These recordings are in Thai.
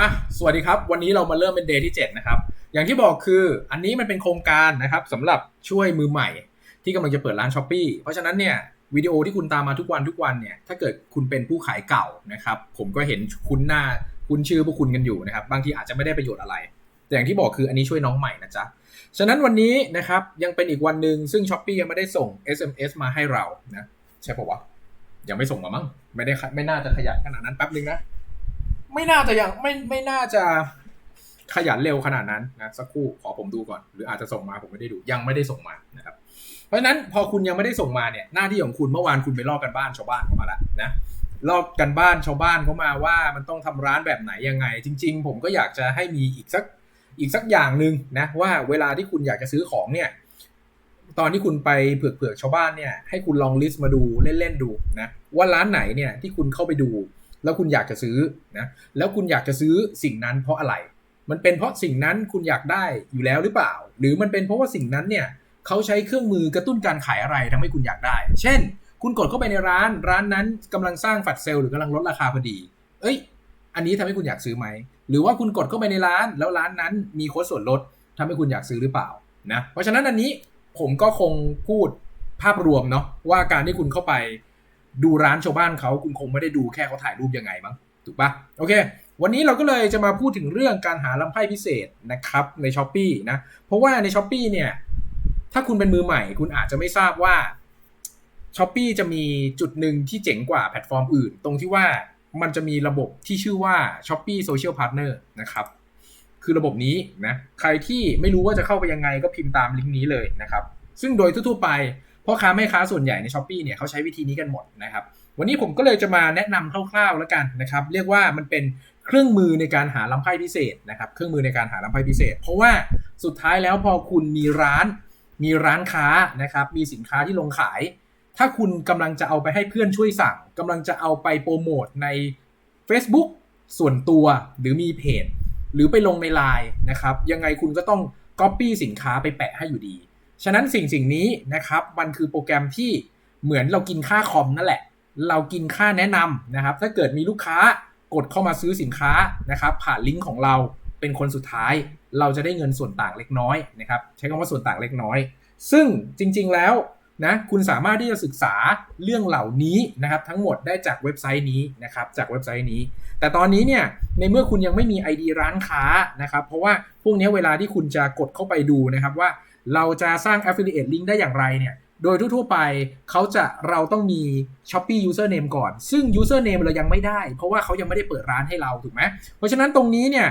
มาสวัสดีครับ วันนี้เรามาเริ่มเป็นเดย์ที่ 7 นะครับ อย่างที่บอกคืออันนี้มันเป็นโครงการนะครับสำหรับช่วยมือใหม่ ที่กำลังจะเปิดร้านช้อปปีเพราะฉะนั้นเนี่ยวิดีโอที่คุณตามมาทุกวันทุกวันเนี่ยถ้าเกิดคุณเป็นผู้ขายเก่านะครับ ผมก็เห็นคุ้นหน้าคุ้นชื่อพวกคุณกันอยู่นะครับ บางทีอาจจะไม่ได้ประโยชน์อะไร แต่อย่างที่บอกคืออันนี้ช่วยน้องใหม่นะจ๊ะฉะนั้นวันนี้นะครับยังเป็นอีกวันหนึ่งซึ่งช้อปปียังไม่ได้ส่ง SMS มาให้เรานะใช่ปะวะยังไม่ส่งมามั้งไม่ได้ไม่น่าจะขยันขนาดนั้นแป๊บนึงนะ ไม่น่าจะยังไม่ไม่น่าจะขยันเร็วขนาดนั้นนะสักครู่ขอผมดูก่อน หรืออาจจะส่งมาผมไม่ได้ดูยังไม่ได้ส่งมานะครับ เพราะฉะนั้นพอคุณยังไม่ได้ส่งมาเนี่ยหน้าที่ของคุณเมื่อวานคุณไปลอกกันบ้านชาวบ้านเข้ามาแล้วนะลอกกันบ้านชาวบ้านเข้ามาว่ามันต้องทำร้านแบบไหนยังไง จริง ๆ ผมก็อยากจะให้มีอีกสักอีกสักอย่างหนึ่งนะว่าเวลาที่คุณอยากจะซื้อของเนี่ยตอนที่คุณไปเผือกๆชาวบ้านเนี่ยให้คุณลองลิสต์มาดูเล่นๆดูนะว่าร้านไหนเนี่ยที่คุณเข้าไปดู แล้วคุณอยากจะซื้อนะแล้วคุณอยากจะซื้อสิ่งนั้นเพราะอะไร มันเป็นเพราะสิ่งนั้นคุณอยากได้อยู่แล้วหรือเปล่า หรือมันเป็นเพราะว่าสิ่งนั้นเนี่ยเขาใช้เครื่องมือกระตุ้นการขายอะไรทำให้คุณอยากได้ เช่น คุณกดเข้าไปในร้านร้านนั้นกำลังสร้างฝัดเซลล์หรือกำลังลดราคาพอดี เอ้ย อันนี้ทำให้คุณอยากซื้อไหมหรือว่าคุณกดเข้าไปในร้านแล้วร้านนั้นมีโค้ดส่วนลดทำให้คุณอยากซื้อหรือเปล่านะเพราะฉะนั้นอันนี้ผมก็คงพูดภาพรวมเนาะว่าการที่คุณเข้าไป ดูร้านชาวบ้านเขาคุณคงไม่ได้ดูแค่เขาถ่ายรูปยังไงมั้งถูกปะโอเค วันนี้เราก็เลยจะมาพูดถึงเรื่องการหาลำไพ่พิเศษนะครับใน s h อ p e e นะ เพราะว่าใน s h อ p e e เนี่ย ถ้าคุณเป็นมือใหม่ คุณอาจจะไม่ทราบว่า s h อ p e e จะมีจุดหนึ่งที่เจ๋งกว่าแพลตฟอร์มอื่น ตรงที่ว่ามันจะมีระบบที่ชื่อว่า s h อ p e e Social Partner นะครับ คือระบบนี้นะ ใครที่ไม่รู้ว่าจะเข้าไปยังไงก็พิมพ์ตามลิงก์นี้เลยนะครับ ซึ่งโดยทั่วๆไป พ่อค้าแม่ค้าส่วนใหญ่ใน s h อ p e e เนี่ยเขาใช้วิธีนี้กันหมดนะครับ วันนี้ผมก็เลยจะมาแนะนำคร่าวๆแล้วกันนะครับ เรียกว่ามันเป็นเครื่องมือในการหาลำไพ่พิเศษนะครับ เครื่องมือในการหาลำไพ่พิเศษ เพราะว่าสุดท้ายแล้วพอคุณมีร้าน มีร้านค้านะครับ มีสินค้าที่ลงขาย ถ้าคุณกำลังจะเอาไปให้เพื่อนช่วยสั่งกำลังจะเอาไปโปรโมทใน Facebook ส่วนตัวหรือมีเพจหรือไปลงในไลน์นะครับ ยังไงคุณก็ต้อง Copy สินค้าไปแปะให้อยู่ดี ฉะนั้นสิ่งสิ่งนี้นะครับมันคือโปรแกรมที่เหมือนเรากินค่าคอมนั่นแหละ เรากินค่าแนะนำนะครับ ถ้าเกิดมีลูกค้ากดเข้ามาซื้อสินค้านะครับผ่านลิงก์ของเราเป็นคนสุดท้าย เราจะได้เงินส่วนต่างเล็กน้อยนะครับใช้คำว่าส่วนต่างเล็กน้อย ซึ่งจริง ๆแล้วนะคุณสามารถที่จะศึกษาเรื่องเหล่านี้นะครับทั้งหมดได้จากเว็บไซต์นี้นะครับจากเว็บไซต์นี้ แต่ตอนนี้เนี่ยในเมื่อคุณยังไม่มี ID ร้านค้านะครับเพราะว่าพวกนี้เวลาที่คุณจะกดเข้าไปดูนะครับว่า เราจะสร้าง affiliate link ได้อย่างไรเนี่ย โดยทั่วๆไปเขาจะเราต้องมี Shopee username ก่อน ซึ่ง username เรายังไม่ได้ เพราะว่าเขายังไม่ได้เปิดร้านให้เราถูกไหมเพราะฉะนั้นตรงนี้เนี่ย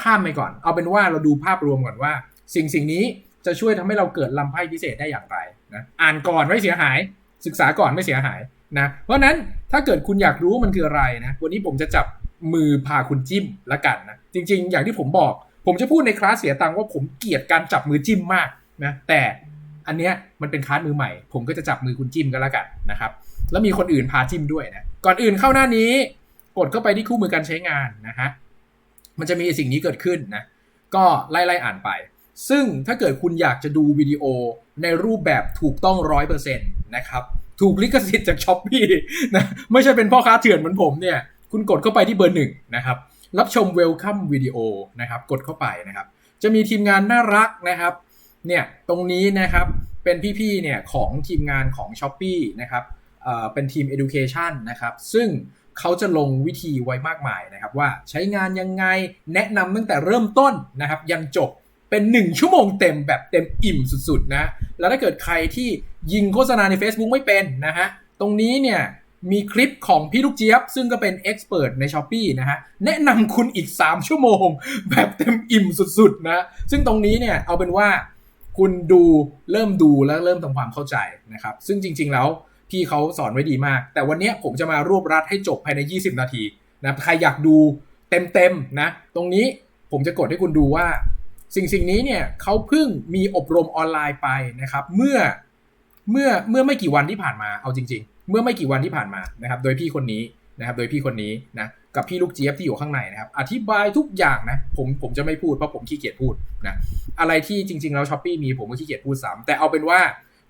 ข้ามไปก่อน เอาเป็นว่าเราดูภาพรวมก่อนว่า สิ่งสิ่งนี้จะช่วยทำให้เราเกิดลำไพ่พิเศษได้อย่างไรนะอ่านก่อนไม่เสียหาย ศึกษาก่อนไม่เสียหายนะเพราะนั้นถ้าเกิดคุณอยากรู้มันคืออะไรนะวันนี้ผมจะจับมือพาคุณจิ้มละกันนะจริง ๆ อย่างที่ผมบอก ผมจะพูดในคลาสเสียตังค์ว่าผมเกลียดการจับมือจิ้มมาก นะแต่อันเนี้ยมันเป็นคลาสมือใหม่ ผมก็จะจับมือคุณจิ้มก็แล้วกันนะครับ แล้วมีคนอื่นพาจิ้มด้วยนะก่อนอื่นเข้าหน้านี้ กดเข้าไปที่คู่มือการใช้งานนะฮะมันจะมีสิ่งนี้เกิดขึ้นนะก็ไล่ๆอ่านไป ซึ่งถ้าเกิดคุณอยากจะดูวิดีโอในรูปแบบถูกต้องร้อยเปอร์เซ็นต์นะครับถูกลิขสิทธิ์จากช้อปปี้นะไม่ใช่เป็นพ่อค้าเถื่อนเหมือนผมเนี่ย คุณกดเข้าไปที่เบอร์หนึ่งนะครับรับชมเวลคัมวิดีโอนะครับกดเข้าไปนะครับ จะมีทีมงานน่ารักนะครับ เนี่ยตรงนี้นะครับเป็นพี่ๆเนี่ยของทีมงานของ s h อ p e e นะครับเอ่อเป็นทีม Education นะครับ ซึ่งเขาจะลงวิธีไว้มากมายนะครับ ว่าใช้งานยังไงแนะนำตั้งแต่เริ่มต้นนะครับ ยันจบเป็น 1 ชั่วโมงเต็มแบบเต็มอิ่มสุดๆนะ แล้วถ้าเกิดใครที่ยิงโฆษณาใน Facebook ไม่เป็นนะฮะ ตรงนี้เนี่ยมีคลิปของพี่ลูกเจี๊ยบ ซึ่งก็เป็นเอ็กซ์เพรสใน s h อ p e e นะฮะ แนะนำคุณอีก 3 ชั่วโมง แบบเต็มอิ่มสุดๆนะ ซึ่งตรงนี้เนี่ยเอาเป็นว่า คุณดูเริ่มดูแล้วเริ่มทำความเข้าใจนะครับ ซึ่งจริง ๆ แล้วพี่เขาสอนไว้ดีมาก แต่วันนี้ผมจะมารวบรัดให้จบภายใน 20 นาทีนะใครอยากดูเต็มๆนะ ตรงนี้ผมจะกดให้คุณดูว่า สิ่งสิ่งนี้เนี่ยเขาเพิ่งมีอบรมออนไลน์ไปนะครับ เมื่อเมื่อเมื่อไม่กี่วันที่ผ่านมาเอาจริง ๆ เมื่อไม่กี่วันที่ผ่านมานะครับ โดยพี่คนนี้นะครับ โดยพี่คนนี้นะ กับพี่ลูกเจี๊ยบที่อยู่ข้างในนะครับ อธิบายทุกอย่างนะ ผมผมจะไม่พูดเพราะผมขี้เกียจพูดนะ อะไรที่จริง ๆ แล้วช้อปปีมีผมก็ขี้เกียจพูดซ้ำแต่เอาเป็นว่า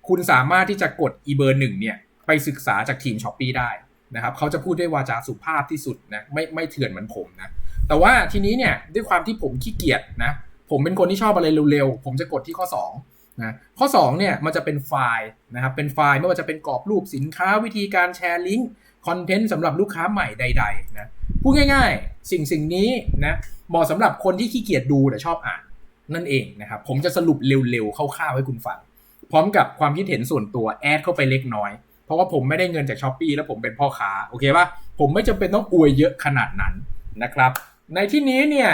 คุณสามารถที่จะกดอีเบอร์หนึ่งเนี่ย ไปศึกษาจากทีมช้อปปีได้นะครับเขาจะพูดด้วยวาจาสุภาพที่สุดนะไม่ไม่เถื่อนเหมือนผมนะ แต่ว่าทีนี้เนี่ยด้วยความที่ผมขี้เกียจนะผมเป็นคนที่ชอบอะไรเร็วๆ ผมจะกดที่ข้อ2นะข้อ2เนี่ยมันจะเป็นไฟล์นะครับเป็นไฟล์ไม่ว่าจะเป็นกรอบรูปสินค้าวิธีการแชร์ลิงก์คอนเทนต์สำหรับลูกค้าใหม่ใดๆนะ พูดง่ายๆ สิ่งสิ่งนี้นะเหมาะสำหรับคนที่ขี้เกียจดูแต่ชอบอ่านนั่นเองนะครับ ผมจะสรุปเร็วๆคร่าวๆให้คุณฟัง พร้อมกับความคิดเห็นส่วนตัวแอดเข้าไปเล็กน้อย เพราะว่าผมไม่ได้เงินจากช้อปปีแล้วผมเป็นพ่อค้าโอเคปะผมไม่จำเป็นต้องอวยเยอะขนาดนั้นนะครับ ในที่นี้เนี่ย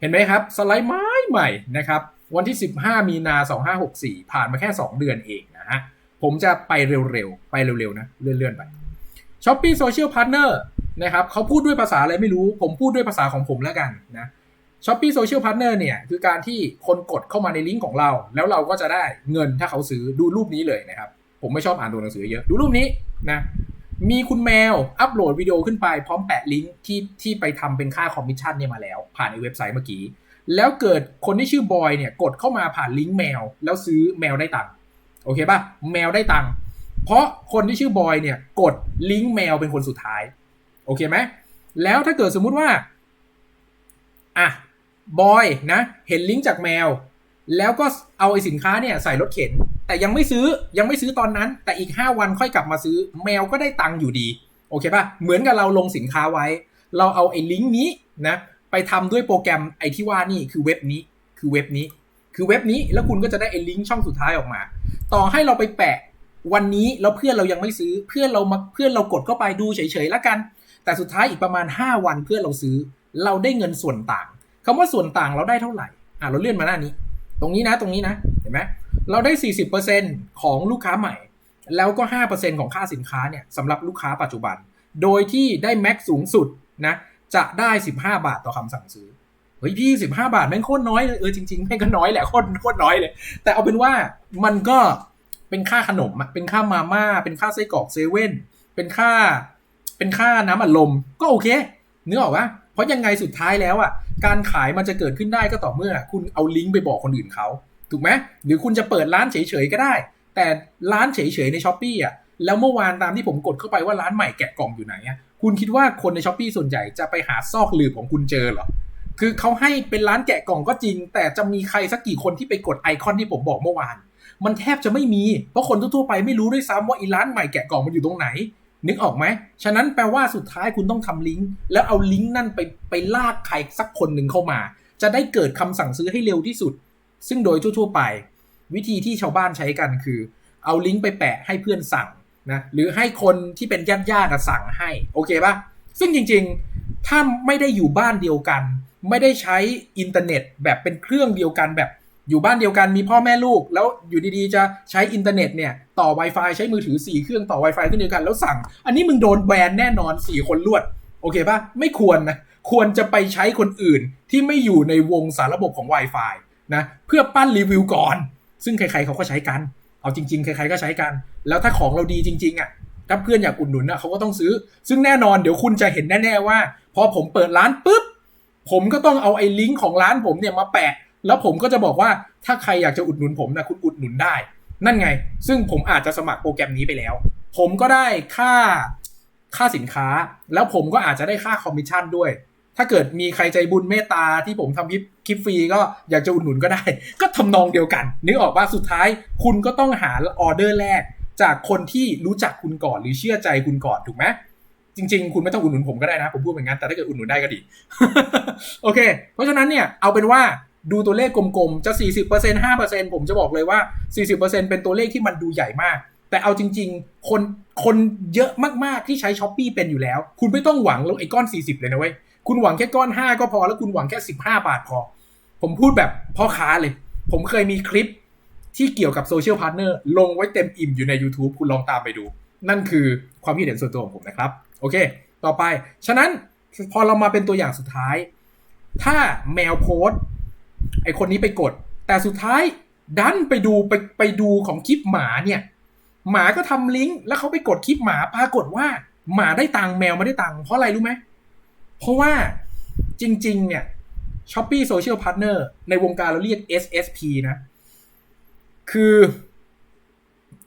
เห็นไหมครับ สไลด์ไม้ใหม่นะครับ วันที่ 15 มีนา 2564 ผ่านมาแค่ 2 เดือนเองนะฮะผมจะไปเร็วๆ ไปเร็วๆ นะ เลื่อนๆ ไป Shopee Social Partner นะครับเขาพูดด้วยภาษาอะไรไม่รู้ ผมพูดด้วยภาษาของผมแล้วกันนะ Shopee Social Partner เนี่ย คือการที่คนกดเข้ามาในลิงก์ของเรา แล้วเราก็จะได้เงินถ้าเขาซื้อดูรูปนี้เลยนะครับ ผมไม่ชอบอ่านตัวหนังสือเยอะ ดูรูปนี้นะมีคุณแมวอัปโหลดวิดีโอขึ้นไปพร้อมแปะลิงก์ที่ที่ไปทำเป็นค่าคอมมิชชั่นเนี่ยมาแล้ว ผ่านในเว็บไซต์เมื่อกี้ แล้วเกิดคนที่ชื่อบอยเนี่ยกดเข้ามาผ่านลิงก์แมว แล้วซื้อแมวได้ตังค์โอเคป่ะแมวได้ตังค์เพราะคนที่ชื่อบอยเนี่ยกดลิงก์แมวเป็นคนสุดท้าย โอเคไหมแล้วถ้าเกิดสมมุติว่าอะบอยนะ เห็นลิงก์จากแมว แล้วก็เอาไอสินค้าเนี่ยใส่รถเข็น แต่ยังไม่ซื้อยังไม่ซื้อตอนนั้น แต่อีก 5 วันค่อยกลับมาซื้อแมวก็ได้ตังค์อยู่ดี โอเคป่ะ เหมือนกับเราลงสินค้าไว้ เราเอาไอ้ลิงก์นี้นะ ไปทำด้วยโปรแกรมไอที่ว่านี่คือเว็บนี้ คือเว็บนี้ คือเว็บนี้แล้วคุณก็จะได้ไอ้ลิงก์ช่องสุดท้ายออกมา ต่อให้เราไปแปะวันนี้แล้วเพื่อนเรายังไม่ซื้อเพื่อนเรามาเพื่อนเรากดเข้าไปดูเฉยๆแล้วกัน แต่สุดท้ายอีกประมาณ 5 วันเพื่อเราซื้อ เราได้เงินส่วนต่างคำว่าส่วนต่างเราได้เท่าไหร่อะเราเลื่อนมาหน้านี้ ตรงนี้นะตรงนี้นะเห็นไหมเราได้ 40%ของลูกค้าใหม่ แล้วก็ 5%ของค่าสินค้าเนี่ยสำหรับลูกค้าปัจจุบัน โดยที่ได้แม็กสูงสุดนะจะได้ 15 บาทต่อคำสั่งซื้อเฮ้ยพี่15บาทแม่งโคตรน้อยเลยเออจริงๆแม่งก็น้อยแหละโคตรโคตรน้อยเลย แต่เอาเป็นว่ามันก็เป็นค่าขนมอะเป็นค่ามาม่าเป็นค่าไส้กรอกเซเว่นเป็นค่า เป็นค่าน้ำอัดลมก็โอเคนึกออกปะเพราะยังไงสุดท้ายแล้วอะการขายมันจะเกิดขึ้นได้ก็ต่อเมื่อ คุณเอาลิงก์ไปบอกคนอื่นเขาถูกไหมหรือคุณจะเปิดร้านเฉยๆก็ได้ แต่ร้านเฉยๆในช้อปปี้อะแล้วเมื่อวานตามที่ผมกดเข้าไปว่าร้านใหม่แกะกล่องอยู่ไหนอะคุณคิดว่าคนในช้อปปี้ส่วนใหญ่จะไปหาซอกหลืบของคุณเจอเหรอคือเขาให้เป็นร้านแกะกล่องก็จริง แต่จะมีใครสักกี่คนที่ไปกดไอคอนที่ผมบอกเมื่อวาน มันแทบจะไม่มี เพราะคนทั่วๆไปไม่รู้ด้วยซ้ำว่าอีร้านใหม่แกะกล่องมันอยู่ตรงไหน นึกออกไหม ฉะนั้นแปลว่าสุดท้ายคุณต้องทำลิงก์แล้วเอาลิงก์นั่นไปไปลากใครสักคนหนึ่งเข้ามา จะได้เกิดคำสั่งซื้อให้เร็วที่สุด ซึ่งโดยทั่วๆไป วิธีที่ชาวบ้านใช้กันคือ เอาลิงก์ไปแปะให้เพื่อนสั่งนะหรือให้คนที่เป็นญาติญาติสั่งให้โอเคปะซึ่งจริงๆ ถ้าไม่ได้อยู่บ้านเดียวกัน ไม่ได้ใช้อินเทอร์เน็ตแบบเป็นเครื่องเดียวกันแบบ อยู่บ้านเดียวกันมีพ่อแม่ลูก แล้วอยู่ดีๆจะใช้อินเทอร์เน็ตเนี่ยต่อ Wi-Fi ใช้มือถือ 4 เครื่องต่อ Wi-Fi ขึ้นเดียวกันแล้วสั่ง อันนี้มึงโดนแบนแน่นอน 4 คนรวด โอเคปะไม่ควรนะ ควรจะไปใช้คนอื่นที่ไม่อยู่ในวงสารระบบของ Wi-Fi นะเพื่อปั้นรีวิวก่อน ซึ่งใครๆเขาก็ใช้กัน เอาจริง ๆ ใครๆก็ใช้กัน แล้วถ้าของเราดีจริงๆอะถ้าเพื่อนอยากอุดหนุนนะเขาก็ต้องซื้อ ซึ่งแน่นอนเดี๋ยวคุณจะเห็นแน่ๆว่าพอผมเปิดร้านปุ๊บผมก็ต้องเอาไอ้ลิงก์ของร้านผมเนี่ยมาแปะ แล้วผมก็จะบอกว่าถ้าใครอยากจะอุดหนุนผมนะคุณอุดหนุนได้ นั่นไง ซึ่งผมอาจจะสมัครโปรแกรมนี้ไปแล้ว ผมก็ได้ค่าค่าสินค้า แล้วผมก็อาจจะได้ค่าคอมมิชชั่นด้วย ถ้าเกิดมีใครใจบุญเมตตาที่ผมทำคลิปคลิปฟรีก็อยากจะอุดหนุนก็ได้ ก็ทำนองเดียวกัน นึกออกว่าสุดท้ายคุณก็ต้องหาออเดอร์แรก จากคนที่รู้จักคุณก่อนหรือเชื่อใจคุณก่อนถูกไหมจริงๆ คุณไม่ต้องอุดหนุนผมก็ได้นะ ผมพูดเหมือนกันแต่ถ้าเกิดอุดหนุนได้ก็ดี โอเค เพราะฉะนั้นเนี่ยเอาเป็นว่า ดูตัวเลขกลมๆ จะ 40% 5%ผมจะบอกเลยว่า 40%เป็นตัวเลขที่มันดูใหญ่มาก แต่เอาจริง ๆ คนคนเยอะมากๆที่ใช้ช้อปปีเป็นอยู่แล้ว คุณไม่ต้องหวังลงไอ้ก้อน 40 เลยนะเว้ย คุณหวังแค่ก้อน 5 ก็พอ แล้วคุณหวังแค่ 15 บาทพอ ผมพูดแบบพ่อค้าเลย ผมเคยมีคลิปที่เกี่ยวกับโซเชียลพาร์ทเนอร์ลงไว้เต็มอิ่มอยู่ใน YouTube คุณลองตามไปดู นั่นคือความคิดเห็นส่วนตัวของผมนะครับ โอเค ต่อไป ฉะนั้นพอเรามาเป็นตัวอย่างสุดท้าย ถ้าแมวโพส ไอคนนี้ไปกด แต่สุดท้ายดันไปดูไปไปดูของคลิปหมาเนี่ย หมาก็ทำลิงก์แล้วเขาไปกดคลิปหมาปรากฏว่า หมาได้ตังแมวไม่ได้ตังเพราะอะไรรู้ไหมเพราะว่าจริง ๆ เนี่ย Shopee Social Partner ในวงการเราเรียก SSP นะ คือ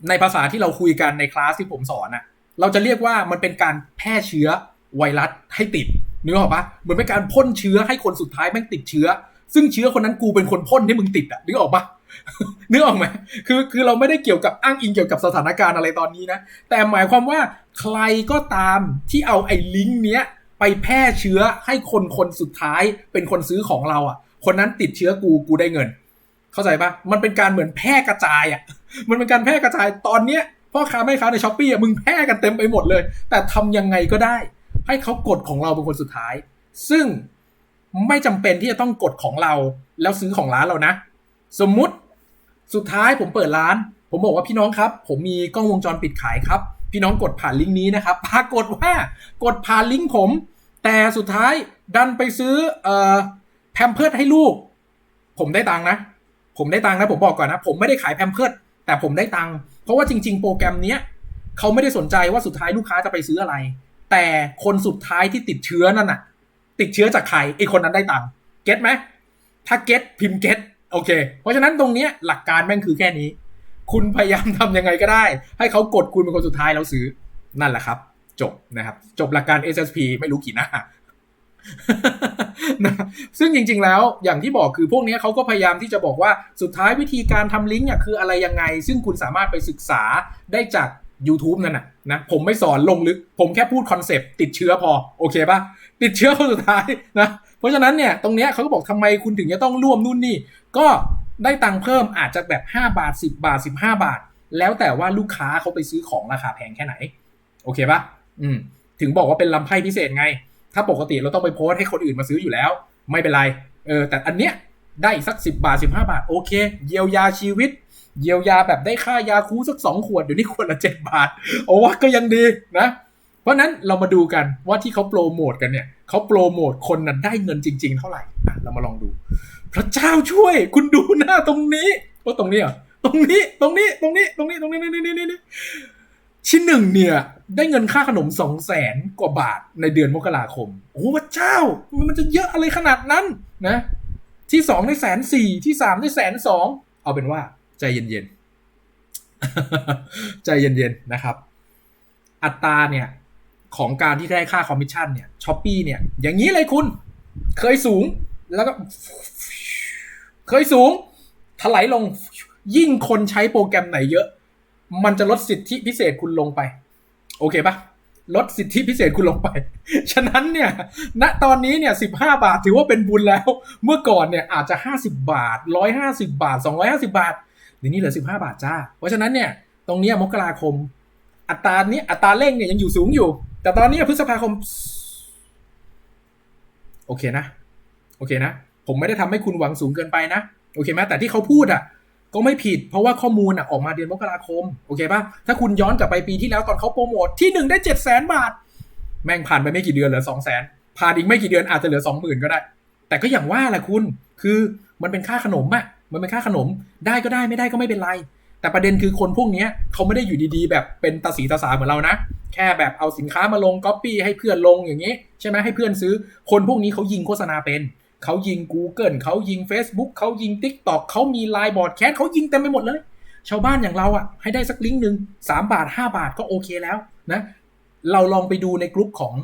ในภาษาที่เราคุยกันในคลาสที่ผมสอนอะเราจะเรียกว่ามันเป็นการแพร่เชื้อไวรัสให้ติดนึกออกปะเหมือนเป็นการพ่นเชื้อให้คนสุดท้ายแม่งติดเชื้อ ซึ่งเชื้อคนนั้นกูเป็นคนพ่นให้มึงติดอะนึกออกปะนึกออกไหมคือคือเราไม่ได้เกี่ยวกับอ้างอิงเกี่ยวกับสถานการณ์อะไรตอนนี้นะ แต่หมายความว่าใครก็ตามที่เอาไอ้ลิงก์เนี้ยไปแพร่เชื้อให้คนคนสุดท้ายเป็นคนซื้อของเราอะ คนนั้นติดเชื้อกูกูได้เงิน เข้าใจปะมันเป็นการเหมือนแพร่กระจายอะ มันเป็นการแพร่กระจายตอนเนี้ยพ่อค้าแม่ค้าในช้อปปี้อะมึงแพร่กันเต็มไปหมดเลย แต่ทำยังไงก็ได้ ให้เขากดของเราเป็นคนสุดท้าย ซึ่ง ไม่จำเป็นที่จะต้องกดของเรา แล้วซื้อของร้านเรานะ สมมุติสุดท้ายผมเปิดร้าน ผมบอกว่าพี่น้องครับ ผมมีกล้องวงจรปิดขายครับ พี่น้องกดผ่านลิงก์นี้นะครับปรากฏว่ากดผ่านลิงก์ผม แต่สุดท้ายดันไปซื้อเอ่อแพมเพิร์ดให้ลูก ผมได้ตังค์นะ ผมได้ตังค์นะผมบอกก่อนนะ ผมไม่ได้ขายแพมเพิร์ดแต่ผมได้ตังค์เพราะว่าจริง ๆ โปรแกรมเนี้ยเขาไม่ได้สนใจว่าสุดท้ายลูกค้าจะไปซื้ออะไร แต่คนสุดท้ายที่ติดเชื้อนั่นน่ะ ติดเชื้อจากใครไอคนนั้นได้ตังค์เก็ตไหมถ้าเก็ตพิมพ์เก็ตโอเค เพราะฉะนั้นตรงเนี้ยหลักการแม่งคือแค่นี้ คุณพยายามทำยังไงก็ได้ ให้เขากดคุณเป็นคนสุดท้ายแล้วซื้อนั่นแหละครับ จบนะครับ จบหลักการ SSP ไม่รู้กี่หน้านะซึ่งจริง ๆ แล้วอย่างที่บอกคือพวกนี้เขาก็พยายามที่จะบอกว่าสุดท้ายวิธีการทำลิงก์เนี่ยคืออะไรยังไง ซึ่งคุณสามารถไปศึกษาได้จาก YouTube นั่นนะนะผมไม่สอนลงลึก ผมแค่พูดคอนเซปต์ติดเชื้อพอ โอเคปะ ติดเชื้อคนสุดท้ายนะเพราะฉะนั้นเนี่ยตรงเนี้ยเขาก็บอกทำไมคุณถึงจะต้องร่วมนู่นนี่ ก็ได้ตังค์เพิ่มอาจจะแบบ 5 บาท 10 บาท 15 บาท แล้วแต่ว่าลูกค้าเขาไปซื้อของราคาแพงแค่ไหน โอเคปะอืมถึงบอกว่าเป็นลำไพ่พิเศษไง ถ้าปกติเราต้องไปโพสให้คนอื่นมาซื้ออยู่แล้ว ไม่เป็นไรเออแต่อันเนี้ยได้อีกสัก 10 บาท 15 บาท โอเค เยียวยาชีวิต เยียวยาแบบได้ค่ายาคูสัก 2 ขวดเดี๋ยวนี้ขวดละ 7 บาท โอ้ว่าก็ยังดีนะ เพราะนั้นเรามาดูกันว่าที่เขาโปรโมทกันเนี่ยเขาโปรโมทคนนั้นได้เงินจริง ๆ เท่าไหร่อะเรามาลองดู พระเจ้าช่วย คุณดูหน้าตรงนี้ว่าตรงนี้เหรอตรงนี้ตรงนี้ตรงนี้ตรงนี้ตรงนี้นี่นี่นี่ชิ้นหนึ่งเนี่ย ได้เงินค่าขนมสองแสนกว่าบาทในเดือนมกราคม โอ้พระเจ้า มันจะเยอะอะไรขนาดนั้นนะ ที่สองได้แสนสี่ที่สามได้แสนสองเอาเป็นว่า ใจเย็นๆ ใจเย็นๆนะครับ อัตราเนี่ย ของการที่ได้ค่าคอมมิชชั่นเนี่ยช้อปปีเนี่ย อย่างนี้เลยคุณ เคยสูง แล้วก็ เคยสูง ถลายลง ยิ่งคนใช้โปรแกรมไหนเยอะ มันจะลดสิทธิพิเศษคุณลงไป โอเคปะลดสิทธิพิเศษคุณลงไป ฉะนั้นเนี่ย ณ ตอนนี้เนี่ยสิบห้าบาทถือว่าเป็นบุญแล้ว เมื่อก่อนเนี่ยอาจจะห้าสิบาทร้อยห้าสิบาทสองร้อยห้าสิบาท เดี๋ยวนี้เหลือสิบห้าบาทจ้า เพราะฉะนั้นเนี่ย ตรงนี้มกราคม อัตราเนี้ยอัตราเร่งเนี่ยยังอยู่สูงอยู่ แต่ตอนนี้พฤษภาคม โอเคนะ โอเคนะ ผมไม่ได้ทำให้คุณหวังสูงเกินไปนะ โอเคไหมแต่ที่เขาพูดอะ ก็ไม่ผิด เพราะว่าข้อมูลอะออกมาเดือนมกราคม โอเคป่ะถ้าคุณย้อนกลับไปปีที่แล้วตอนเขาโปรโมทที่หนึ่งได้เจ็ดแสนบาท แม่งผ่านไปไม่กี่เดือนเหลือสองแสนผ่านอีกไม่กี่เดือนอาจจะเหลือสองหมื่นก็ได้ แต่ก็อย่างว่าแหละคุณ คือมันเป็นค่าขนมอะมันเป็นค่าขนม ได้ก็ได้ไม่ได้ก็ไม่เป็นไร แต่ประเด็นคือคนพวกนี้เขาไม่ได้อยู่ดีๆ แบบเป็นตาสีตาสาเหมือนเรานะ แค่แบบเอาสินค้ามาลงก๊อปปี้ให้เพื่อนลงอย่างนี้ใช่ไหมให้เพื่อนซื้อ คนพวกนี้เขายิงโฆษณาเป็นเขายิง Google เขายิง Facebook เขายิง TikTok เขามีไลน์บอร์ดแคสเขายิงเต็มไปหมดเลย ชาวบ้านอย่างเราอะให้ได้สักลิงก์หนึ่ง3บาท5บาทก็โอเคแล้วนะ เราลองไปดูในกลุ่มของ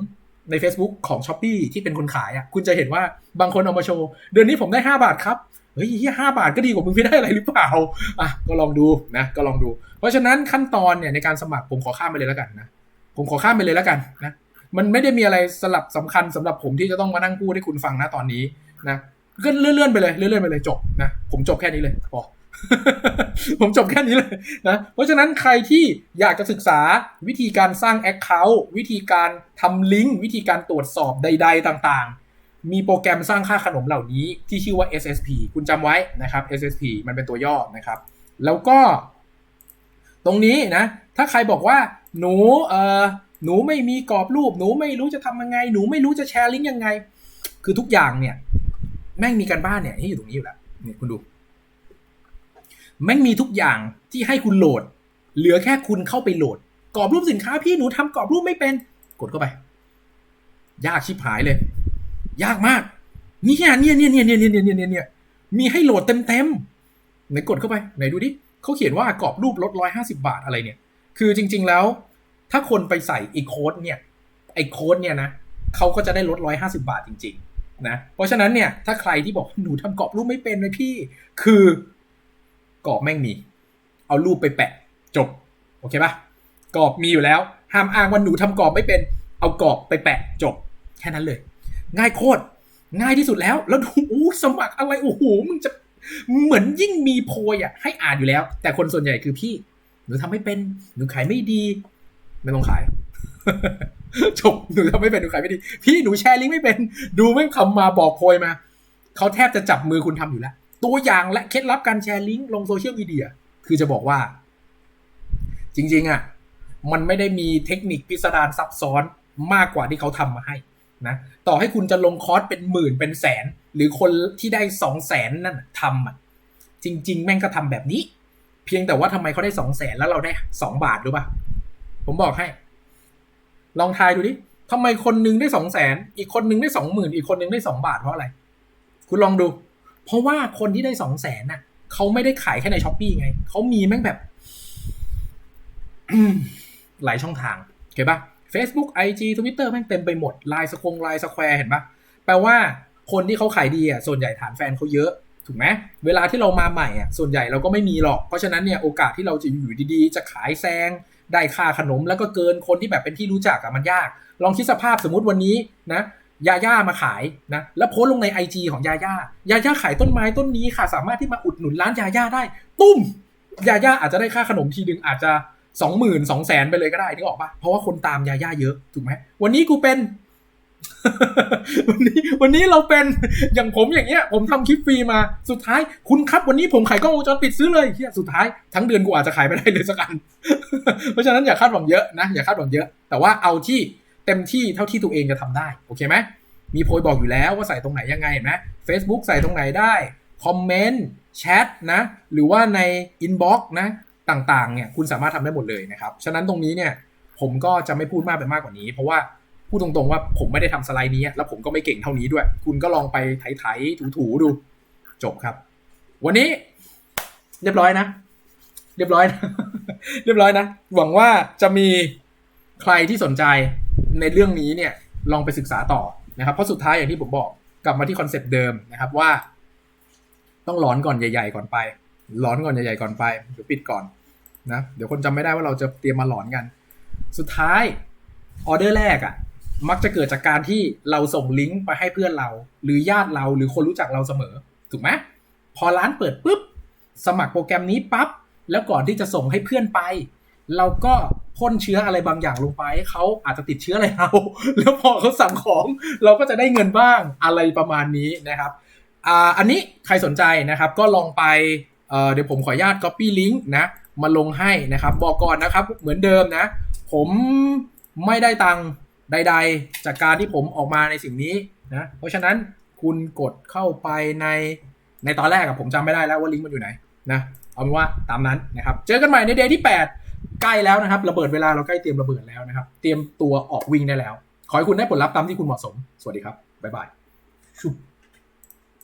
ใน Facebook ของ s h อ p e e ที่เป็นคนขายอะคุณจะเห็นว่าบางคนเอามาโชว์ เดือนนี้ผมได้ 5 บาทครับ เฮ้ยห้าบาทก็ดีกว่ามึงไม่ได้อะไรหรือเปล่าอะก็ลองดูนะ ก็ลองดู เพราะฉะนั้นขั้นตอนเนี่ยในการสมัครผมขอข้ามไปเลยแล้วกันนะผมขอข้ามไปเลยแล้วกันนะมันไม่ได้มีอะไรสลับสำคัญสำหรับผมที่จะต้องมานั่งพูดให้คุณฟังนะตอนนี้นะก็เลื่อนๆไปเลยเลื่อนๆไปเลยจบนะผมจบแค่นี้เลยพอผมจบแค่นี้เลยนะ เพราะฉะนั้นใครที่อยากจะศึกษาวิธีการสร้าง Account วิธีการทำลิงก์วิธีการตรวจสอบใด ๆ ต่างๆ มีโปรแกรมสร้างค่าขนมเหล่านี้ที่ชื่อว่า SSP คุณจำไว้นะครับ SSP มันเป็นตัวย่อนะครับ แล้วก็ ตรงนี้นะ ถ้าใครบอกว่าหนูเอ่อหนูไม่มีกรอบรูป หนูไม่รู้จะทำยังไง หนูไม่รู้จะแชร์ลิงก์ยังไง คือทุกอย่างเนี่ย แม่งมีการบ้านเนี่ยที่อยู่ตรงนี้อยู่แล้วเนี่ยคุณดูแม่งมีทุกอย่างที่ให้คุณโหลด เหลือแค่คุณเข้าไปโหลด กรอบรูปสินค้าพี่หนูทำกรอบรูปไม่เป็น กดเข้าไป ยากชิบหายเลย ยากมากเนี่ยเนี่ยเนี่ยเนี่ยเนี่ยเนี่ยเนี่ยเนี่ยมีให้โหลดเต็มเต็มไหนกดเข้าไปไหนดูดิเขาเขียนว่ากรอบรูปลดร้อยห้าสิบาทอะไรเนี่ย คือจริง ๆแล้ว ถ้าคนไปใส่ไอ้โค้ดเนี่ยไอ้โค้ดเนี่ยนะเขาก็จะได้ลด150บาทจริง ๆ นะ เพราะฉะนั้นเนี่ยถ้าใครที่บอกหนูทำกรอบรูปไม่เป็นเลยพี่ คือกรอบแม่งมี เอารูปไปแปะ จบ โอเคปะกรอบมีอยู่แล้ว ห้ามอ้างว่าหนูทำกรอบไม่เป็น เอากรอบไปแปะจบ แค่นั้นเลย ง่ายโคตรง่ายที่สุดแล้ว แล้วดูอู้สมัครอะไรโอ้โหมึงจะเหมือนยิ่งมีโพยอะให้อ่านอยู่แล้ว แต่คนส่วนใหญ่คือพี่หนูทำไม่เป็นหนูขายไม่ดี ไม่ต้องขายจบหนูทำไม่เป็นหนูขายไม่ดี พี่หนูแชร์ลิงก์ไม่เป็น ดูไม่คำมาบอกโพยมาเขาแทบจะจับมือคุณทำอยู่แล้ว ตัวอย่างและเคล็ดลับการแชร์ลิงก์ลงโซเชียลมีเดียคือจะบอกว่า จริง ๆ อะ มันไม่ได้มีเทคนิคพิสดารซับซ้อนมากกว่าที่เขาทำมาให้ นะต่อให้คุณจะลงคอร์สเป็นหมื่นเป็นแสน หรือคนที่ได้สองแสนนั่นทำอะจริง ๆ แม่งก็ทำแบบนี้ เพียงแต่ว่าทำไมเขาได้สองแสนแล้วเราได้สองบาทรู้ป่ะผมบอกให้ ลองทายดูดิทำไมคนหนึงได้สองแสนอีกคนหนึงได้สองหมื่นอีกคนหนึงได้สองบาทเพราะอะไร คุณลองดู เพราะว่าคนที่ได้สองแสนน่ะเขาไม่ได้ขายแค่ในช้อปปี้ไงเขามีแม่งแบบหลายช่องทางโอเคปะ Facebook IG Twitter แม่งเต็มไปหมดไลน์สคงไลน์สแควร์เห็นปะแปลว่าคนที่เขาขายดีอะส่วนใหญ่ฐานแฟนเขาเยอะถูกไหมเวลาที่เรามาใหม่อะส่วนใหญ่เราก็ไม่มีหรอก เพราะฉะนั้นเนี่ยโอกาสที่เราจะอยู่ดีๆ จะขายแซง ได้ค่าขนมแล้วก็เกินคนที่แบบเป็นที่รู้จักอะมันยาก ลองคิดสภาพสมมุติวันนี้นะยาย่ามาขายนะแล้วโพสลงใน IG ของยาย่ายาย่าขายต้นไม้ต้นนี้ค่ะ สามารถที่มาอุดหนุนร้านยาย่าได้ ตุ้มยาย่าอาจจะได้ค่าขนมทีหนึ่งอาจจะ สองหมื่นสองแสนไปเลยก็ได้นึกออกปะเพราะว่าคนตามยาย่าเยอะถูกไหมวันนี้กูเป็นวันนี้วันนี้เราเป็นอย่างผมอย่างเงี้ย ผมทำคลิปฟรีมาสุดท้ายคุณครับวันนี้ผมขายกล้องวงจรปิดซื้อเลยเฮียสุดท้ายทั้งเดือนกูอาจจะขายไม่ได้เลยสักอัน เพราะฉะนั้นอย่าคาดหวังเยอะนะอย่าคาดหวังเยอะ แต่ว่าเอาที่เต็มที่เท่าที่ตัวเองจะทำได้ โอเคไหมมีโพยบอกอยู่แล้วว่าใส่ตรงไหนยังไงเห็นไหม Facebook ใส่ตรงไหนได้คอมเมนต์แชทนะ หรือว่าในอินบ็อกซ์นะ ต่างๆเนี่ยคุณสามารถทำได้หมดเลยนะครับ ฉะนั้นตรงนี้เนี่ยผมก็จะไม่พูดมากไปมากกว่านี้ เพราะว่าพูดตรงๆว่าผมไม่ได้ทำสไลด์นี้ แล้วผมก็ไม่เก่งเท่านี้ด้วย คุณก็ลองไปไถๆถูๆดู จบครับ วันนี้ เรียบร้อยนะ เรียบร้อยนะเรียบร้อยนะ หวังว่าจะมีใครที่สนใจในเรื่องนี้เนี่ยลองไปศึกษาต่อนะครับ เพราะสุดท้ายอย่างที่ผมบอกกลับมาที่คอนเซปต์เดิมนะครับว่า ต้องหลอนก่อนใหญ่ ๆ ก่อนไป หลอนก่อนใหญ่ๆก่อนไปเดี๋ยวปิดก่อนนะเดี๋ยวคนจำไม่ได้ว่าเราจะเตรียมมาหลอนกัน สุดท้ายออเดอร์แรกอะ่ะ มักจะเกิดจากการที่เราส่งลิงก์ไปให้เพื่อนเรา หรือญาติเราหรือคนรู้จักเราเสมอ ถูกไหมพอร้านเปิดปุ๊บ สมัครโปรแกรมนี้ปั๊บแล้วก่อนที่จะส่งให้เพื่อนไป เราก็พ่นเชื้ออะไรบางอย่างลงไปให้เขาอาจจะติดเชื้ออะไรเราแล้วพอเขาสั่งของ เราก็จะได้เงินบ้างอะไรประมาณนี้นะครับอ่าอันนี้ใครสนใจนะครับ ก็ลองไป เดี๋ยวผมขออนุญาต copy link นะ มาลงให้นะครับ บอกก่อนนะครับ เหมือนเดิมนะ ผมไม่ได้ตังค์ใด ๆ จากการที่ผมออกมาในสิ่งนี้นะ เพราะฉะนั้นคุณกดเข้าไปในในตอนแรกอะผมจำไม่ได้แล้วว่าลิงก์มันอยู่ไหนนะเอาเป็นว่าตามนั้นนะครับ เจอกันใหม่ในเดย์ที่ 8 ใกล้แล้วนะครับ ระเบิดเวลาเราใกล้เตรียมระเบิดแล้วนะครับ เตรียมตัวออกวิ่งได้แล้ว ขอให้คุณได้ผลลัพธ์ตามที่คุณเหมาะสม สวัสดีครับ บ๊ายบายชุบ